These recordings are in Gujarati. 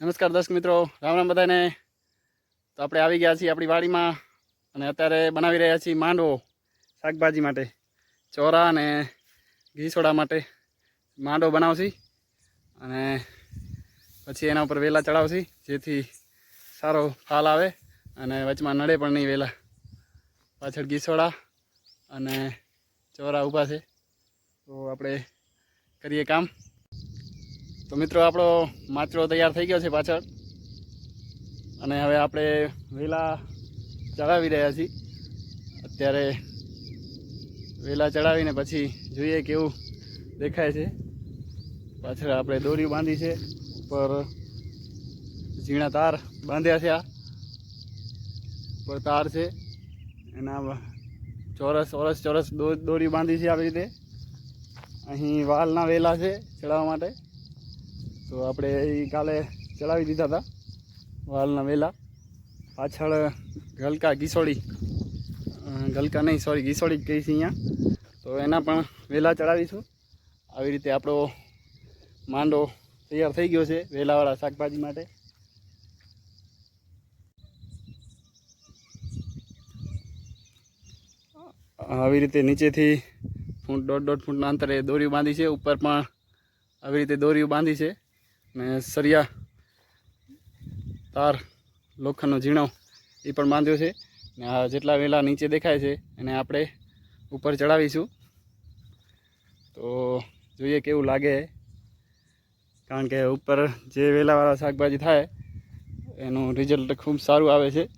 નમસ્કાર દર્શક મિત્રો, રામ રામ બધાને. તો આપણે આવી ગયા છીએ આપણી વાડીમાં અને અત્યારે બનાવી રહ્યા છીએ માંડવો શાકભાજી માટે, ચોરા અને ઘીસોડા માટે માંડવો બનાવશી અને પછી એના ઉપર વેલા ચડાવશી, જેથી સારો ફાલ આવે અને વચમાં નડે પણ નહીં વેલા. પાછળ ઘીસોડા અને ચોરા ઊભા છે. તો આપણે કરીએ કામ. તો મિત્રો, આપણો માચરો તૈયાર થઈ ગયો છે પાછળ. અને હવે આપણે વેલા ચડાવી રહ્યા છીએ. અત્યારે વેલા ચડાવીને પછી જોઈએ કેવું દેખાય છે. પાછળ આપણે દોરી બાંધી છે. ઉપર ઝીણા તાર બાંધ્યા છે આ. ઉપર તાર છે. એના ચોરસ ચોરસ ચોરસ દોરી બાંધી છે આવી રીતે. અહીં વાલના વેલા છે ચડાવવા માટે. તો આપણે એ કાલે ચલાવી દીધા હતા વાલના વેલા. પાછળ ગલકા ઘીસોળી ગલકા નહીં, સોરી ઘીસોળી જ કહી અહીંયા. તો એના પણ વેલા ચડાવીશું. આવી રીતે આપણો માંડો તૈયાર થઈ ગયો છે વેલાવાળા શાકભાજી માટે. આવી રીતે નીચેથી ફૂટ, દોઢ દોઢ ફૂટના અંતરે દોરી બાંધી છે. ઉપર પણ આવી રીતે દોરીઓ બાંધી છે. ને સરિયા, તાર, લોખંડનો ઝીણો, એ પણ બાંધ્યો છે. ને આ જેટલા વેલા નીચે દેખાય છે એને આપણે ઉપર ચડાવીશું. તો જોઈએ કેવું લાગે. કારણ કે ઉપર જે વેલાવાળા શાકભાજી થાય, એનું રિઝલ્ટ ખૂબ સારું આવે છે.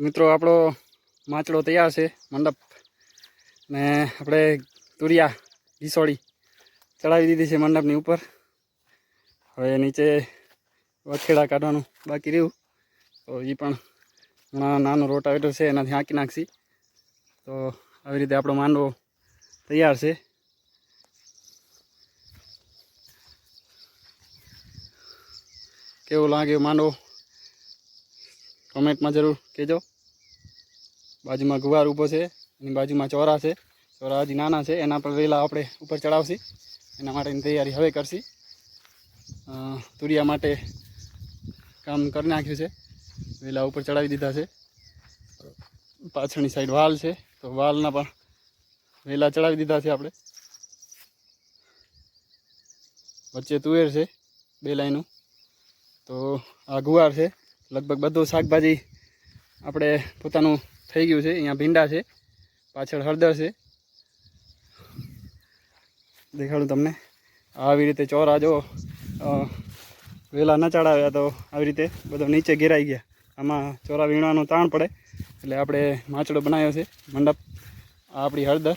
મિત્રો, આપણો માચડો તૈયાર છે, મંડપ. ને આપણે તુરિયા ઘીસોડી ચડાવી દીધી છે મંડપની ઉપર. હવે નીચે વખેડા કાઢવાનું બાકી રહ્યું. તો એ પણ હમણાં નાનો રોટાવેટર છે, એનાથી હાંકી નાખશી. તો આવી રીતે આપણો માંડવો તૈયાર છે. કેવો લાગ્યો માંડવો? કમેન્ટમાં જરૂર કહેજો. બાજુમાં ગુવાર ઊભો છે. એની બાજુમાં ચોરા છે. ચોરા હજી નાના છે. એના પર વેલા આપણે ઉપર ચડાવશી. એના માટેની તૈયારી હવે કરશી. તુરિયા માટે કામ કરી નાખ્યું છે. વેલા ઉપર ચડાવી દીધા છે. પાછળની સાઈડ વાલ છે. તો વાલના પણ વેલા ચડાવી દીધા છે આપણે. વચ્ચે તુવેર છે બે લાઈનું. તો આ ગુવાર છે. લગભગ બધું શાકભાજી આપણે પોતાનું થઈ ગયું છે. અહીંયા ભીંડા છે. પાછળ હળદર છે. દેખાડું તમને. આવી રીતે ચોરા જો વેલા ન ચડાવ્યા તો આવી રીતે બધો નીચે ઘેરાઈ ગયા. આમાં ચોરા વીણવાનું તાણ પડે. એટલે આપણે માચડો બનાવ્યો છે, મંડપ, આ આપણી હળદર.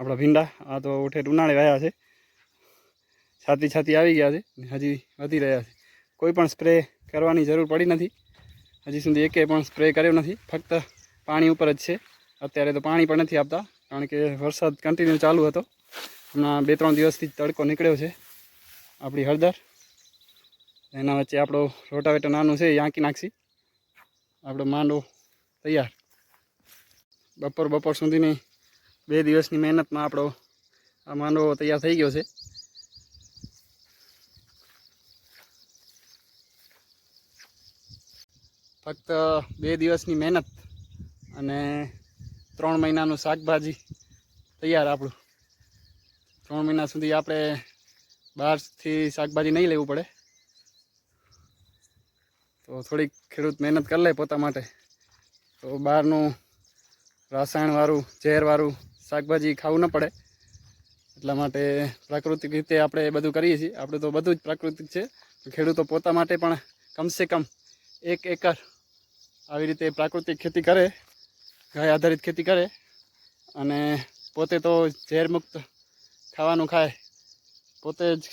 આપણા ભીંડા, આ તો ઉઠેટ ઉનાળે વાયા છે. છાતી છાતી આવી ગયા છે, હજી વધી રહ્યા છે. કોઈ પણ સ્પ્રે કરવાની જરૂર પડી નથી. હજી સુધી એકે પણ સ્પ્રે કર્યો નથી. ફક્ત પાણી ઉપર જ છે. અત્યારે તો પાણી પણ નથી આપતા, કારણ કે વરસાદ કન્ટિન્યુ ચાલુ હતો. હમણાં બે ત્રણ દિવસથી તડકો નીકળ્યો છે આપણી હળદર. એના વચ્ચે આપણો રોટાવેટર નાનું છે, એ આંકી નાખશી. આપણો માંડો તૈયાર. બપોર બપોર સુધીની બે દિવસની મહેનતમાં આપણો આ માંડવો તૈયાર થઈ ગયો છે. ફક્ત બે દિવસની મહેનત અને ત્રણ મહિનાનું શાકભાજી તૈયાર આપણું. ત્રણ મહિના સુધી આપણે બહારથી શાકભાજી નહીં લેવું પડે. તો થોડીક ખેડૂત મહેનત કરી લે પોતા માટે. તો બહારનું રાસાયણવાળું, ઝેરવાળું શાકભાજી ખાવું ન પડે. એટલા માટે પ્રાકૃતિક રીતે આપણે બધું કરીએ છીએ. આપણે તો બધું જ પ્રાકૃતિક છે. ખેડૂતો પોતા માટે પણ કમસે કમ એક એકર આવી રીતે પ્રાકૃતિક ખેતી કરે, ગાય આધારિત ખેતી કરે અને પોતે તો ઝેરમુક્ત ખાવાનું ખાય. પોતે જ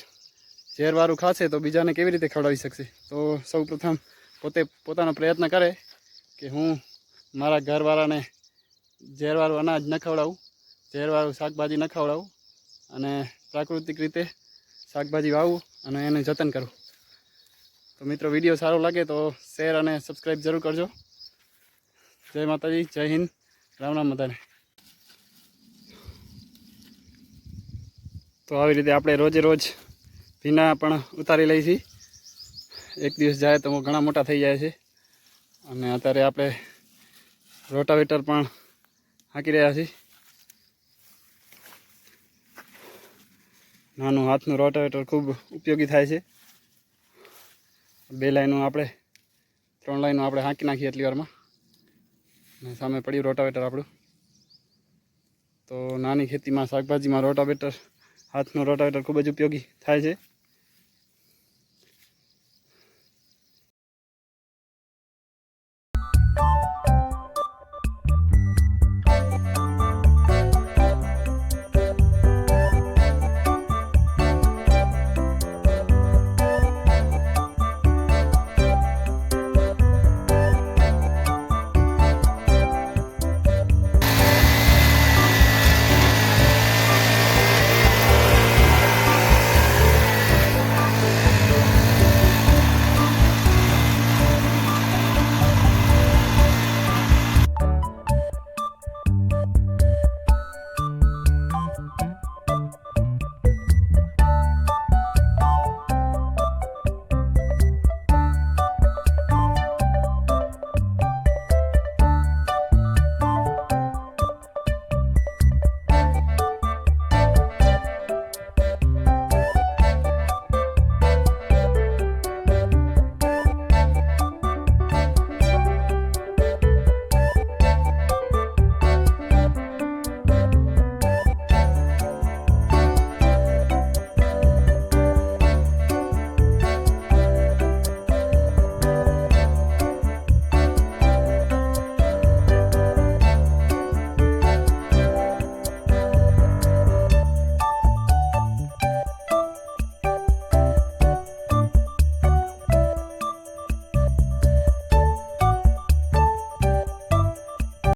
ઝેરવાળું ખાશે તો બીજાને કેવી રીતે ખવડાવી શકશે? તો સૌ પ્રથમ પોતે પોતાનો પ્રયત્ન કરે કે હું મારા ઘરવાળાને ઝેરવાળું અનાજ ન ખવડાવું ઝેરવાળું શાકભાજી ન ખવડાવું અને પ્રાકૃતિક રીતે શાકભાજી વાવું અને એનું જતન કરું. તો મિત્રો, વીડિયો સારો લાગે તો શેર અને સબસ્ક્રાઈબ જરૂર કરજો. જય માતાજી, જય હિન્દ, રામ રામ માતાને તો આવી રીતે આપણે રોજે રોજ ભીના પણ ઉતારી લઈએ છીએ. એક દિવસ જાય તો ઘણા મોટા થઈ જાય છે. અને અત્યારે આપણે રોટાવેટર પણ હાંકી રહ્યા છીએ. નાનું હાથનું રોટાવેટર ખૂબ ઉપયોગી થાય છે. બે લાઈનો આપણે, ત્રણ લાઈનો આપણે હાંકી નાખીએ એટલી વારમાં. અને સામે પડ્યું રોટાવેટર આપણું. તો નાની ખેતીમાં શાકભાજીમાં રોટાવેટર, હાથનો રોટાવેટર ખૂબ જ ઉપયોગી થાય છે.